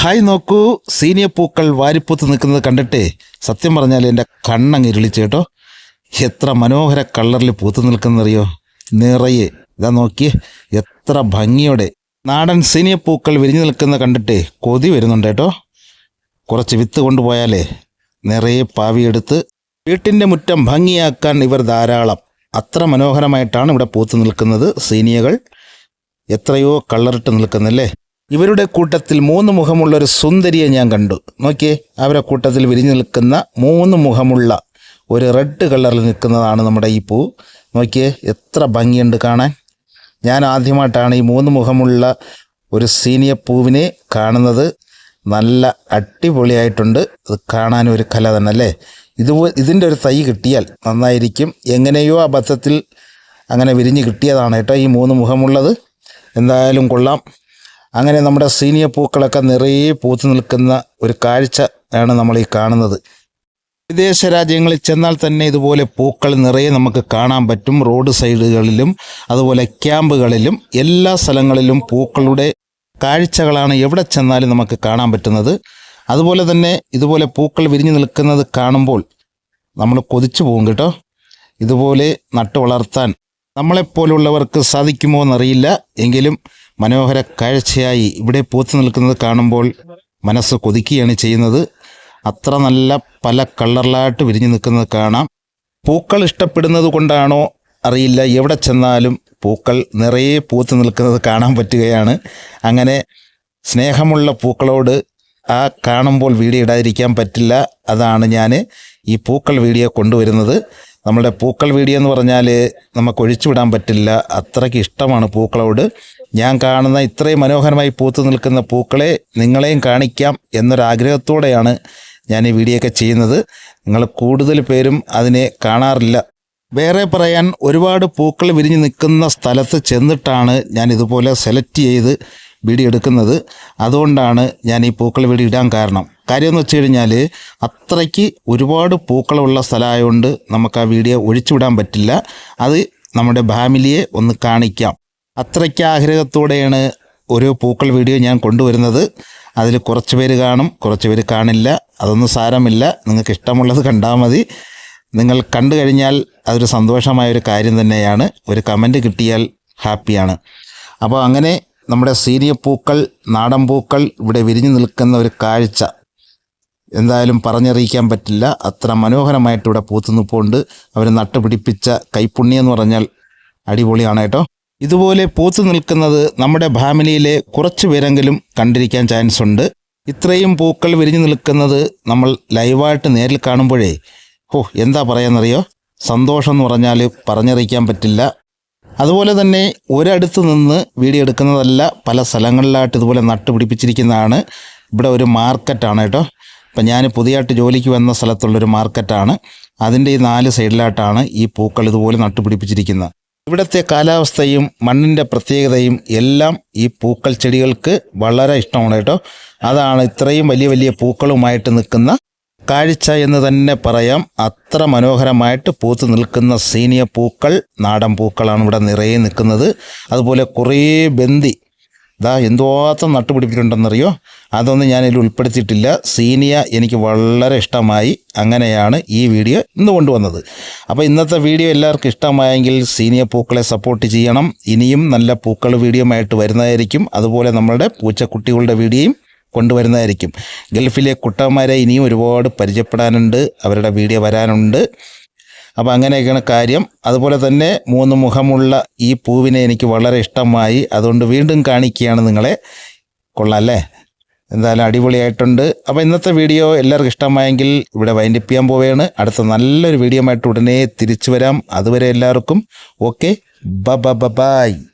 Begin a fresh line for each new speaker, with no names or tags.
Hi നോക്കൂ. സീനിയ പൂക്കൾ വാരിപ്പൂത്ത് നിൽക്കുന്നത് കണ്ടിട്ട് സത്യം പറഞ്ഞാൽ എന്റെ കണ്ണങ്ങ് ഇരുളിച്ചു കേട്ടോ. എത്ര മനോഹര കളറിൽ പൂത്ത് നിൽക്കുന്നറിയോ? നിറയെ. ഇതാ നോക്കിയേ. എത്ര ഭംഗിയോടെ. നാടൻ സീനിയ പൂക്കൾ വിരിഞ്ഞു നിൽക്കുന്നത് കണ്ടിട്ട് കൊതി വരുന്നുണ്ട് കേട്ടോ. കുറച്ച് വിത്ത് കൊണ്ടുപോയാലേ നിറയെ പാവിയെടുത്ത് വീട്ടിന്റെ മുറ്റം ഭംഗിയാക്കാൻ ഇവർ ധാരാളം. അത്ര മനോഹരമായിട്ടാണ് ഇവിടെ പൂത്ത് നിൽക്കുന്നത് സീനിയകൾ. എത്രയോ കളറിട്ട് നിൽക്കുന്നല്ലേ? ഇവരുടെ കൂട്ടത്തിൽ മൂന്ന് മുഖമുള്ള ഒരു സുന്ദരിയെ ഞാൻ കണ്ടു. നോക്കിയേ അവരുടെ കൂട്ടത്തിൽ വിരിഞ്ഞു നിൽക്കുന്ന മൂന്ന് മുഖമുള്ള ഒരു റെഡ് കളറിൽ നിൽക്കുന്നതാണ് നമ്മുടെ ഈ പൂ. നോക്കിയേ എത്ര ഭംഗിയുണ്ട് കാണാൻ. ഞാൻ ആദ്യമായിട്ടാണ് ഈ മൂന്ന് മുഖമുള്ള ഒരു സീനിയ പൂവിനെ കാണുന്നത്. നല്ല അടിപൊളിയായിട്ടുണ്ട്. അത് കാണാൻ ഒരു കല തന്നെ അല്ലേ? ഇത് ഇതിന്റെ ഒരു തൈ കിട്ടിയാൽ നന്നായിരിക്കും. എങ്ങനെയോ അബദ്ധത്തിൽ അങ്ങനെ വിരിഞ്ഞ് കിട്ടിയതാണ് കേട്ടോ ഈ മൂന്ന് മുഖമുള്ളത്. എന്തായാലും കൊള്ളാം. അങ്ങനെ നമ്മുടെ സീനിയ പൂക്കളൊക്കെ നിറയെ പൂത്തു നിൽക്കുന്ന ഒരു കാഴ്ച ആണ് നമ്മൾ ഈ കാണുന്നത്. വിദേശ രാജ്യങ്ങളിൽ ചെന്നാൽ തന്നെ ഇതുപോലെ പൂക്കൾ നിറയെ നമുക്ക് കാണാൻ പറ്റും. റോഡ് സൈഡുകളിലും അതുപോലെ ക്യാമ്പുകളിലും എല്ലാ സ്ഥലങ്ങളിലും പൂക്കളുടെ കാഴ്ചകളാണ് എവിടെ ചെന്നാലും നമുക്ക് കാണാൻ പറ്റുന്നത്. അതുപോലെ തന്നെ ഇതുപോലെ പൂക്കൾ വിരിഞ്ഞു നിൽക്കുന്നത് കാണുമ്പോൾ നമ്മൾ കൊതിച്ചു പോകും കേട്ടോ. ഇതുപോലെ നട്ടു വളർത്താൻ നമ്മളെപ്പോലുള്ളവർക്ക് സാധിക്കുമോ എന്നറിയില്ല. എങ്കിലും മനോഹര കാഴ്ചയായി ഇവിടെ പൂത്തു നിൽക്കുന്നത് കാണുമ്പോൾ മനസ്സ് കൊതിക്കുകയാണ് ചെയ്യുന്നത്. അത്ര നല്ല പല കളറിലായിട്ട് വിരിഞ്ഞു നിൽക്കുന്നത് കാണാം. പൂക്കൾ ഇഷ്ടപ്പെടുന്നത് കൊണ്ടാണോ അറിയില്ല. എവിടെ ചെന്നാലും പൂക്കൾ നിറയെ പൂത്തു നിൽക്കുന്നത് കാണാൻ പറ്റുകയാണ്. അങ്ങനെ സ്നേഹമുള്ള പൂക്കളോട് ആ കാണുമ്പോൾ വീഡിയോ ഇടാതിരിക്കാൻ പറ്റില്ല. അതാണ് ഞാൻ ഈ പൂക്കൾ വീഡിയോ കൊണ്ടുവരുന്നത്. നമ്മുടെ പൂക്കൾ വീഡിയോ എന്ന് പറഞ്ഞാൽ നമുക്ക് ഒഴിച്ചുവിടാൻ പറ്റില്ല. അത്രയ്ക്ക് ഇഷ്ടമാണ് പൂക്കളോട്. ഞാൻ കാണുന്ന ഇത്രയും മനോഹരമായി പൂത്തു നിൽക്കുന്ന പൂക്കളെ നിങ്ങളെയും കാണിക്കാം എന്നൊരാഗ്രഹത്തോടെയാണ് ഞാൻ ഈ വീഡിയോ ഒക്കെ ചെയ്യുന്നത്. നിങ്ങൾ കൂടുതൽ പേരും അതിനെ കാണാറില്ല. വേറെ പറയാൻ ഒരുപാട് പൂക്കൾ വിരിഞ്ഞ് നിൽക്കുന്ന സ്ഥലത്ത് ചെന്നിട്ടാണ് ഞാൻ ഇതുപോലെ സെലക്ട് ചെയ്ത് വീഡിയോ എടുക്കുന്നത്. അതുകൊണ്ടാണ് ഞാൻ ഈ പൂക്കൾ വീഡിയോ ഇടാൻ കാരണം. കാര്യം എന്ന് വെച്ച് കഴിഞ്ഞാൽ അത്രയ്ക്ക് ഒരുപാട് പൂക്കളുള്ള സ്ഥലമായതുകൊണ്ട് നമുക്ക് ആ വീഡിയോ ഒഴിച്ചുവിടാൻ പറ്റില്ല. അത് നമ്മുടെ ഫാമിലിയെ ഒന്ന് കാണിക്കാം. അത്രയ്ക്ക് ആഗ്രഹത്തോടെയാണ് ഒരു പൂക്കൾ വീഡിയോ ഞാൻ കൊണ്ടുവരുന്നത്. അതിൽ കുറച്ച് പേര് കാണും കുറച്ച് പേര് കാണില്ല. അതൊന്നും സാരമില്ല. നിങ്ങൾക്ക് ഇഷ്ടമുള്ളത് കണ്ടാൽ മതി. നിങ്ങൾ കണ്ടു കഴിഞ്ഞാൽ അതൊരു സന്തോഷമായ ഒരു കാര്യം തന്നെയാണ്. ഒരു കമന്റ് കിട്ടിയാൽ ഹാപ്പിയാണ്. അപ്പോൾ അങ്ങനെ നമ്മുടെ സീനിയ പൂക്കൾ നാടൻ പൂക്കൾ ഇവിടെ വിരിഞ്ഞു നിൽക്കുന്ന ഒരു കാഴ്ച എന്തായാലും പറഞ്ഞറിയിക്കാൻ പറ്റില്ല. അത്ര മനോഹരമായിട്ട് ഇവിടെ പൂത്തു നിൽപ്പുണ്ട് അവർ നട്ടുപിടിപ്പിച്ച കൈപ്പുണ്യം എന്ന് പറഞ്ഞാൽ അടിപൊളിയാണ് കേട്ടോ. ഇതുപോലെ പൂത്തു നിൽക്കുന്നത് നമ്മുടെ ഫാമിലിയിലെ കുറച്ച് പേരെങ്കിലും കണ്ടിരിക്കാൻ ചാൻസ് ഉണ്ട്. ഇത്രയും പൂക്കൾ വിരിഞ്ഞു നിൽക്കുന്നത് നമ്മൾ ലൈവായിട്ട് നേരിൽ കാണുമ്പോഴേ ഓ എന്താ പറയാന്നറിയോ? സന്തോഷം എന്ന് പറഞ്ഞാൽ പറഞ്ഞറിയിക്കാൻ പറ്റില്ല. അതുപോലെ തന്നെ ഒരടുത്ത് നിന്ന് വീഡിയോ എടുക്കുന്നതല്ല പല സ്ഥലങ്ങളിലായിട്ട് ഇതുപോലെ നട്ടുപിടിപ്പിച്ചിരിക്കുന്നതാണ്. ഇവിടെ ഒരു മാർക്കറ്റാണ് കേട്ടോ. ഇപ്പം ഞാൻ പുതിയതായിട്ട് ജോലിക്ക് വന്ന സ്ഥലത്തുള്ളൊരു മാർക്കറ്റാണ്. അതിന്റെ ഈ നാല് സൈഡിലായിട്ടാണ് ഈ പൂക്കൾ ഇതുപോലെ നട്ടുപിടിപ്പിച്ചിരിക്കുന്നത്. ഇവിടുത്തെ കാലാവസ്ഥയും മണ്ണിന്റെ പ്രത്യേകതയും എല്ലാം ഈ പൂക്കൾ ചെടികൾക്ക് വളരെ ഇഷ്ടമാണ് കേട്ടോ. അതാണ് ഇത്രയും വലിയ വലിയ പൂക്കളുമായിട്ട് നിൽക്കുന്ന കാഴ്ച എന്ന് തന്നെ പറയാം. അത്ര മനോഹരമായിട്ട് പൂത്ത് നിൽക്കുന്ന സീനിയ പൂക്കൾ നാടൻ പൂക്കളാണ് ഇവിടെ നിറയെ നിൽക്കുന്നത്. അതുപോലെ കുറേ ബന്തി ഇതാ എന്തോത്തം നട്ടുപിടിപ്പിച്ചിട്ടുണ്ടെന്നറിയോ? അതൊന്നും ഞാനിതിൽ ഉൾപ്പെടുത്തിയിട്ടില്ല. സീനിയ എനിക്ക് വളരെ ഇഷ്ടമായി അങ്ങനെയാണ് ഈ വീഡിയോ ഇന്ന് കൊണ്ടുവന്നത്. അപ്പോൾ ഇന്നത്തെ വീഡിയോ എല്ലാവർക്കും ഇഷ്ടമായെങ്കിൽ സീനിയ പൂക്കളെ സപ്പോർട്ട് ചെയ്യണം. ഇനിയും നല്ല പൂക്കൾ വീഡിയോ ആയിട്ട് വരുന്നതായിരിക്കും. അതുപോലെ നമ്മളുടെ പൂച്ചക്കുട്ടികളുടെ വീഡിയോയും കൊണ്ടുവരുന്നതായിരിക്കും. ഗൾഫിലെ കുട്ടന്മാരെ ഇനിയും ഒരുപാട് പരിചയപ്പെടാനുണ്ട്. അവരുടെ വീഡിയോ വരാനുണ്ട്. അപ്പോൾ അങ്ങനെയൊക്കെയാണ് കാര്യം. അതുപോലെ തന്നെ മൂന്ന് മുഖമുള്ള ഈ പൂവിനെ എനിക്ക് വളരെ ഇഷ്ടമായി. അതുകൊണ്ട് വീണ്ടും കാണിക്കുകയാണ് നിങ്ങളെ. കൊള്ളാം അല്ലേ? എന്തായാലും അടിപൊളിയായിട്ടുണ്ട്. അപ്പോൾ ഇന്നത്തെ വീഡിയോ എല്ലാവർക്കും ഇഷ്ടമായെങ്കിൽ ഇവിടെ വൈൻഡപ്പ് ചെയ്യാൻ പോവുകയാണ്. അടുത്ത നല്ലൊരു വീഡിയോ ആയിട്ട് ഉടനെ തിരിച്ചു വരാം. അതുവരെ എല്ലാവർക്കും ഓക്കെ ബ ബ ബ ബായ്